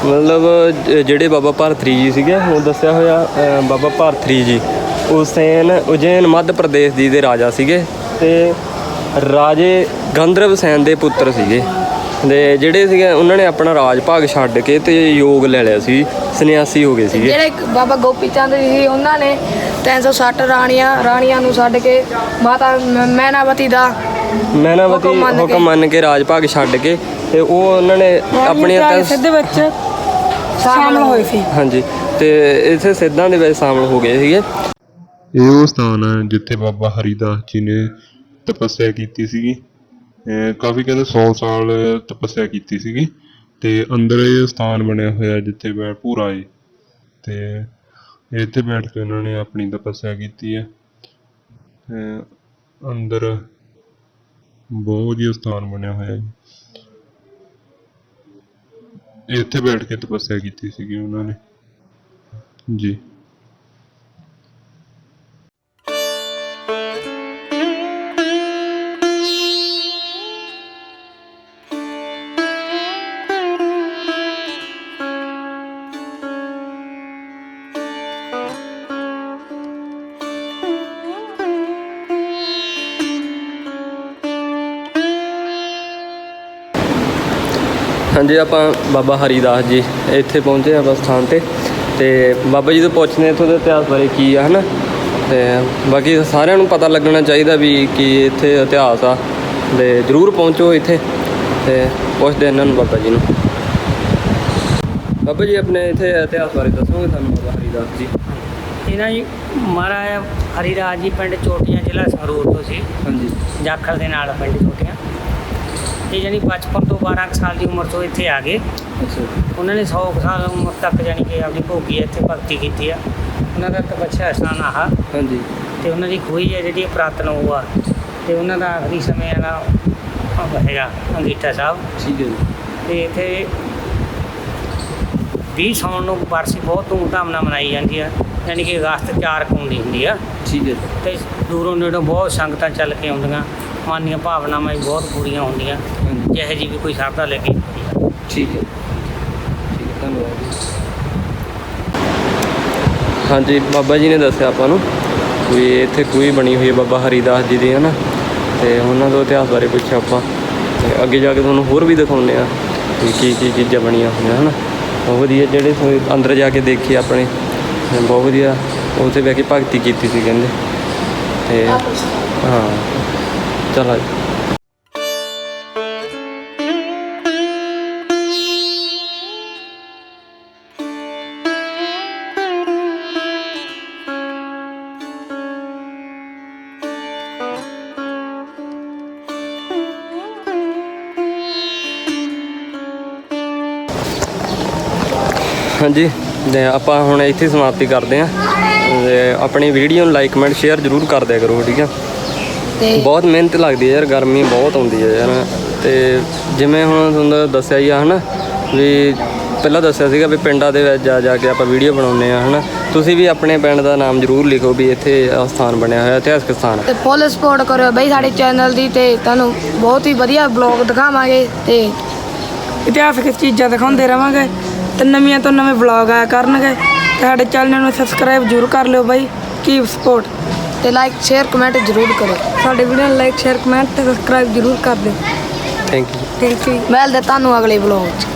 ਮਤਲਬ ਜਿਹੜੇ ਬਾਬਾ ਭਾਰਤਰੀ ਜੀ ਸੀਗੇ ਉਹ ਦੱਸਿਆ ਹੋਇਆ ਬਾਬਾ ਭਾਰਤਰੀ ਜੀ ਉਸੈਨ ਉਜੈਨ ਮੱਧ ਪ੍ਰਦੇਸ਼ ਜੀ ਦੇ ਰਾਜਾ ਸੀਗੇ ਤੇ ਰਾਜੇ ਗੰਧਰਵ ਸੈਨ ਦੇ ਪੁੱਤਰ ਸੀਗੇ ਦੇ ਜਿਹੜੇ ਸੀਗੇ ਉਹਨਾਂ ਨੇ ਆਪਣਾ ਰਾਜ ਭਾਗ ਛੱਡ ਕੇ ਤੇ ਯੋਗ ਲੈ ਲਿਆ ਸੀ ਸੰਨਿਆਸੀ ਹੋ ਗਏ ਸੀਗੇ ਜਿਹੜੇ ਬਾਬਾ ਗੋਪੀ ਚੰਦ ਜੀ ਸੀ ਉਹਨਾਂ ਨੇ 360 ਰਾਣੀਆਂ ਰਾਣੀਆਂ ਨੂੰ ਛੱਡ ਕੇ ਮਾਤਾ ਮੈਨਾਵਤੀ ਦਾ ਮੈਨਾਵਤੀ ਹੁਕਮ ਮੰਨ ਕੇ। ਰਾਜ ਭਾਗ ਛੱਡ ਕੇ ਤੇ ਉਹ ਉਹਨਾਂ ਨੇ ਆਪਣੀਆਂ ਸਿੱਧ ਵਿੱਚ ਸ਼ਾਮਲ ਹੋਏ ਸੀ। ਹਾਂਜੀ ਤੇ ਇੱਥੇ ਸਿੱਧਾਂ ਦੇ ਵਿੱਚ ਸ਼ਾਮਲ ਹੋ ਗਏ ਸੀਗੇ। ਇਹ ਉਹ ਸਥਾਨ ਹੈ ਜਿੱਥੇ ਬਾਬਾ ਹਰੀਦਾਸ ਜੀ ਨੇ ਤਪੱਸਿਆ ਕੀਤੀ ਸੀਗੀ। ਕਾਫੀ ਕਹਿੰਦੇ 100 ਸਾਲ ਤਪੱਸਿਆ ਕੀਤੀ ਸੀਗੀ ਤੇ ਅੰਦਰ ਇਹ ਸਥਾਨ ਬਣਿਆ ਹੋਇਆ ਜਿੱਥੇ ਬੈ ਭੂਰਾ ਏ। ਤੇ ਇੱਥੇ ਬੈਠ ਕੇ ਉਹਨਾਂ ਨੇ ਆਪਣੀ ਤਪੱਸਿਆ ਕੀਤੀ ਹੈ। ਅਹ ਅੰਦਰ ਬਹੁਤ ਵਧੀਆ ਸਥਾਨ ਬਣਿਆ ਹੋਇਆ ਹੈ ਇੱਥੇ ਬੈਠ ਕੇ ਤਪੱਸਿਆ ਕੀਤੀ ਸੀਗੀ ਉਹਨਾਂ ਨੇ। ਜੀ। ਹਾਂਜੀ ਆਪਾਂ ਬਾਬਾ ਹਰੀਦਾਸ ਜੀ ਇੱਥੇ ਪਹੁੰਚੇ ਆਪਾਂ ਸਥਾਨ ਤੇ। ਤੇ ਬਾਬਾ ਜੀ ਤੋਂ ਪੁੱਛਦੇ ਇੱਥੋਂ ਦੇ ਇਤਿਹਾਸ ਬਾਰੇ ਕੀ ਆ ਹਨਾ? ਤੇ ਬਾਕੀ ਸਾਰਿਆਂ ਨੂੰ ਪਤਾ ਲੱਗਣਾ ਚਾਹੀਦਾ ਵੀ ਕੀ ਇੱਥੇ ਇਤਿਹਾਸ ਆ। ਤੇ ਜਰੂਰ ਪਹੁੰਚੋ ਇੱਥੇ ਤੇ ਪੁੱਛਦੇ ਇਹਨਾਂ ਨੂੰ ਬਾਬਾ ਜੀ ਨੂੰ। ਬਾਬਾ ਜੀ ਆਪਣੇ ਇੱਥੇ ਇਤਿਹਾਸ ਬਾਰੇ ਦੱਸੋਗੇ ਸਾਨੂੰ ਬਾਬਾ ਹਰੀਦਾਸ ਜੀ? ਇਹਨਾਂ ਜੀ ਮਹਾਰਾਜ ਹਰੀਰਾਜ ਜੀ ਪਿੰਡ ਚੋਟੀਆਂ ਜ਼ਿਲ੍ਹਾ ਸੰਗਰੂਰ ਤੋਂ ਸੀ। ਹਾਂਜੀ। ਜਾਖਲ ਦੇ ਨਾਲ ਪਿੰਡ ਚੋਟੀਆਂ। ਇਹ ਜਾਨੀ ਬਚਪਨ ਤੋਂ 12 ਕੁ ਸਾਲ ਦੀ ਉਮਰ ਤੋਂ ਇੱਥੇ ਆ ਗਏ। ਉਹਨਾਂ ਨੇ 100 ਕੁ ਸਾਲ ਉਮਰ ਤੱਕ ਜਾਨੀ ਕਿ ਆਪਣੀ ਭੋਗੀ ਇੱਥੇ ਭਗਤੀ ਕੀਤੀ ਆ। ਉਹਨਾਂ ਦਾ ਤਪੱਛਾ ਸਥਾਨ ਆਹ ਹਾਂਜੀ। ਤੇ ਉਹਨਾਂ ਦੀ ਖੂਹੀ ਹੈ ਜਿਹੜੀ ਪ੍ਰਾਤਨ ਉਹ ਆ। ਤੇ ਉਹਨਾਂ ਦਾ ਆਖਰੀ ਸਮੇਂ ਉਹ ਹੈਗਾ ਅੰਗੀਠਾ ਸਾਹਿਬ। ਠੀਕ ਹੈ ਤੇ ਇੱਥੇ 20 ਸਾਉਣ ਨੂੰ ਬਰਸੀ ਬਹੁਤ ਧੂਮਧਾਮ ਨਾਲ ਮਨਾਈ ਜਾਂਦੀ ਆ। ਯਾਨੀ ਕਿ ਅਗਸਤ 4 ਕੁ ਹੁੰਦੀ ਹੁੰਦੀ ਆ। ਠੀਕ ਹੈ। ਤੇ ਦੂਰੋਂ ਨੇੜੋਂ ਬਹੁਤ ਸੰਗਤਾਂ ਚੱਲ ਕੇ ਆਉਂਦੀਆਂ। ਮਨ ਦੀਆਂ ਭਾਵਨਾਵਾਂ ਵੀ ਬਹੁਤ ਪੂਰੀਆਂ ਹੁੰਦੀਆਂ। ਹਾਂਜੀ। ਜਿਹੇ ਜੀ ਵੀ ਕੋਈ ਸ਼ਰਧਾ ਲੈ ਕੇ ਠੀਕ ਹੈ। ਠੀਕ ਹੈ ਧੰਨਵਾਦ ਜੀ। ਹਾਂਜੀ ਬਾਬਾ ਜੀ ਨੇ ਦੱਸਿਆ ਆਪਾਂ ਨੂੰ ਵੀ ਇੱਥੇ ਕੋਈ ਬਣੀ ਹੋਈ ਹੈ ਬਾਬਾ ਹਰੀਦਾਸ ਜੀ ਦੀ ਹੈ ਨਾ ਤੇ ਉਹਨਾਂ ਦਾ ਇਤਿਹਾਸ ਬਾਰੇ ਪੁੱਛਿਆ ਆਪਾਂ। ਤੇ ਅੱਗੇ ਜਾ ਕੇ ਤੁਹਾਨੂੰ ਹੋਰ ਵੀ ਦਿਖਾਉਂਦੇ ਆ ਵੀ ਕੀ ਕੀ ਚੀਜ਼ਾਂ ਬਣੀਆਂ ਹੋਈਆਂ ਹਨ? ਬਹੁਤ ਵਧੀਆ ਜਿਹੜੇ ਤੁਸੀਂ ਅੰਦਰ ਜਾ ਕੇ ਦੇਖੀ ਆਪਣੇ ਤੇ ਬਹੁਤ ਵਧੀਆ। ਉੱਥੇ ਬਹਿ ਕੇ ਭਗਤੀ ਕੀਤੀ ਸੀ ਕਹਿੰਦੇ। ਤੇ ਹਾਂ। ਚਲੋ ਜੀ ਹਾਂਜੀ, ਤੇ ਆਪਾਂ ਹੁਣ ਇੱਥੇ ਸਮਾਪਤੀ ਕਰਦੇ ਹਾਂ। ਤੇ ਆਪਣੀ ਵੀਡੀਓ ਨੂੰ ਲਾਈਕ ਕਮੈਂਟ ਸ਼ੇਅਰ ਜ਼ਰੂਰ ਕਰ ਦਿਆ ਕਰੋ, ਠੀਕ ਆ? ਤੇ ਬਹੁਤ ਮਿਹਨਤ ਲੱਗਦੀ ਹੈ ਯਾਰ ਗਰਮੀ ਬਹੁਤ ਆਉਂਦੀ ਹੈ ਯਾਰ। ਤੇ ਜਿਵੇਂ ਹੁਣ ਤੁਹਾਨੂੰ ਦੱਸਿਆ ਹੀ ਆ ਹਨਾ ਵੀ ਪਹਿਲਾਂ ਦੱਸਿਆ ਸੀਗਾ ਵੀ ਪਿੰਡਾਂ ਦੇ ਵਿੱਚ ਜਾ ਜਾ ਕੇ ਆਪਾਂ ਵੀਡੀਓ ਬਣਾਉਂਦੇ ਆ ਹਨਾ। ਤੁਸੀਂ ਵੀ ਆਪਣੇ ਪਿੰਡ ਦਾ ਨਾਮ ਜ਼ਰੂਰ ਲਿਖੋ ਵੀ ਇੱਥੇ ਆਹ ਸਥਾਨ ਬਣਿਆ ਹੋਇਆ ਇਤਿਹਾਸਕ ਸਥਾਨ ਤੇ ਫੁੱਲ ਸਪੋਰਟ ਕਰਿਓ ਬਈ ਸਾਡੇ ਚੈਨਲ ਦੀ ਤੇ ਤੁਹਾਨੂੰ ਬਹੁਤ ਹੀ ਵਧੀਆ ਬਲੌਗ ਦਿਖਾਵਾਂਗੇ ਤੇ ਇਤਿਹਾਸਕ ਚੀਜ਼ਾਂ ਦਿਖਾਉਂਦੇ ਰਵਾਂਗੇ ਤੇ ਨਵੀਆਂ ਤੋਂ ਨਵੇਂ ਵਲੌਗ ਆਇਆ ਕਰਨਗੇ ਤੇ ਸਾਡੇ ਚੈਨਲ ਨੂੰ ਸਬਸਕ੍ਰਾਈਬ ਜ਼ਰੂਰ ਕਰ ਲਿਓ ਬਾਈ। ਕੀਪ ਸਪੋਰਟ ਤੇ ਲਾਈਕ ਸ਼ੇਅਰ ਕਮੈਂਟ ਜ਼ਰੂਰ ਕਰੋ ਸਾਡੇ ਵੀਡੀਓ ਨੂੰ ਲਾਈਕ ਸ਼ੇਅਰ ਕਮੈਂਟ ਤੇ ਸਬਸਕ੍ਰਾਈਬ ਜ਼ਰੂਰ ਕਰ ਦਿਓ। ਥੈਂਕ ਯੂ ਥੈਂਕ ਯੂ ਮਿਲਦੇ ਤੁਹਾਨੂੰ ਅਗਲੇ ਬਲੌਗ 'ਚ।